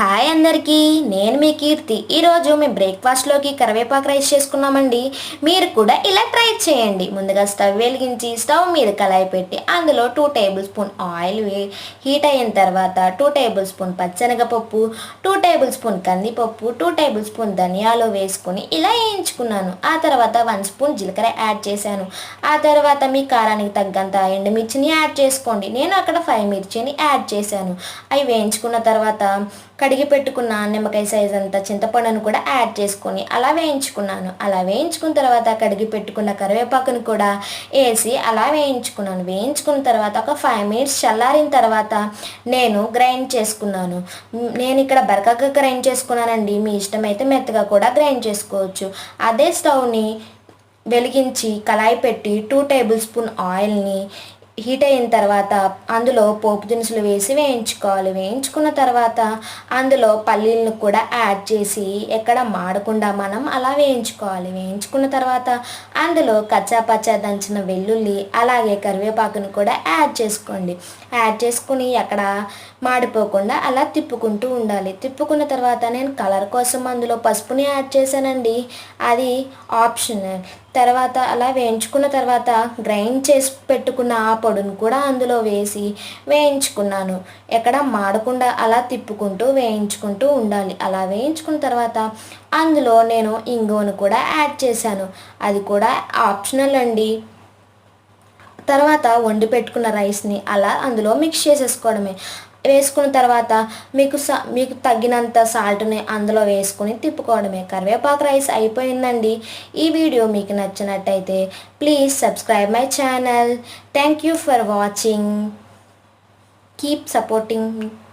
Hi అందరికీ నేను మీ కీర్తి. ఈరోజు మేము బ్రేక్ఫాస్ట్లోకి కరివేపాకు రైస్ చేసుకున్నామండి. మీరు కూడా ఇలా ట్రై చేయండి. ముందుగా స్టవ్ వెలిగించి స్టవ్ మీద కళాయి పెట్టి అందులో two tablespoon oil heat అయిన తర్వాత టూ టేబుల్ స్పూన్ పచ్చనగపప్పు టూ టేబుల్ స్పూన్ కందిపప్పు టూ టేబుల్ స్పూన్ ధనియాలు వేసుకుని ఇలా వేయించుకున్నాను. ఆ తర్వాత వన్ స్పూన్ జీలకర్ర యాడ్ చేశాను. ఆ తర్వాత మీ కారానికి తగ్గంత ఎండుమిర్చిని యాడ్ చేసుకోండి. నేను అక్కడ ఫైవ్ మిర్చిని యాడ్ చేశాను. అవి వేయించుకున్న తర్వాత కడిగి పెట్టుకున్న నిమ్మకాయ సైజ్ అంత చింతపండును కూడా యాడ్ చేసుకొని అలా వేయించుకున్నాను. అలా వేయించుకున్న తర్వాత కడిగి పెట్టుకున్న కరివేపాకును కూడా వేసి అలా వేయించుకున్నాను. వేయించుకున్న తర్వాత ఒక ఫైవ్ మినిట్స్ చల్లారిన తర్వాత నేను గ్రైండ్ చేసుకున్నాను. నేను ఇక్కడ బరకగా గ్రైండ్ చేసుకున్నానండి. మీ ఇష్టమైతే మెత్తగా కూడా గ్రైండ్ చేసుకోవచ్చు. అదే స్టవ్ని వెలిగించి కళాయి పెట్టి టూ టేబుల్ స్పూన్ ఆయిల్ని హీట్ అయిన తర్వాత అందులో పోపు దినుసులు వేసి వేయించుకోవాలి. వేయించుకున్న తర్వాత అందులో పల్లీలను కూడా యాడ్ చేసి ఎక్కడ మాడకుండా మనం అలా వేయించుకోవాలి. వేయించుకున్న తర్వాత అందులో కచ్చా పచ్చా దంచిన వెల్లుల్లి అలాగే కరివేపాకును కూడా యాడ్ చేసుకోండి. యాడ్ చేసుకుని ఎక్కడ మాడిపోకుండా అలా తిప్పుకుంటూ ఉండాలి. తిప్పుకున్న తర్వాత నేను కలర్ కోసం అందులో పసుపుని యాడ్ చేశానండి. అది ఆప్షనల్. తర్వాత అలా వేయించుకున్న తర్వాత గ్రైండ్ చేసి పెట్టుకున్న ఆ పొడిని కూడా అందులో వేసి వేయించుకున్నాను. ఎక్కడ మాడకుండా అలా తిప్పుకుంటూ వేయించుకుంటూ ఉండాలి. అలా వేయించుకున్న తర్వాత అందులో నేను ఇంగువను కూడా యాడ్ చేశాను. అది కూడా ఆప్షనల్ అండి. తర్వాత వండి పెట్టుకున్న రైస్ని అలా అందులో మిక్స్ చేసేసుకోవడమే. వేసుకున్న తర్వాత మీకు సా మీకు తగినంత సాల్ట్ని అందులో వేసుకుని తిప్పుకోవడమే. కరివేపాకు రైస్ అయిపోయిందండి. ఈ వీడియో మీకు నచ్చినట్టయితే please subscribe my channel. Thank you for watching. Keep supporting.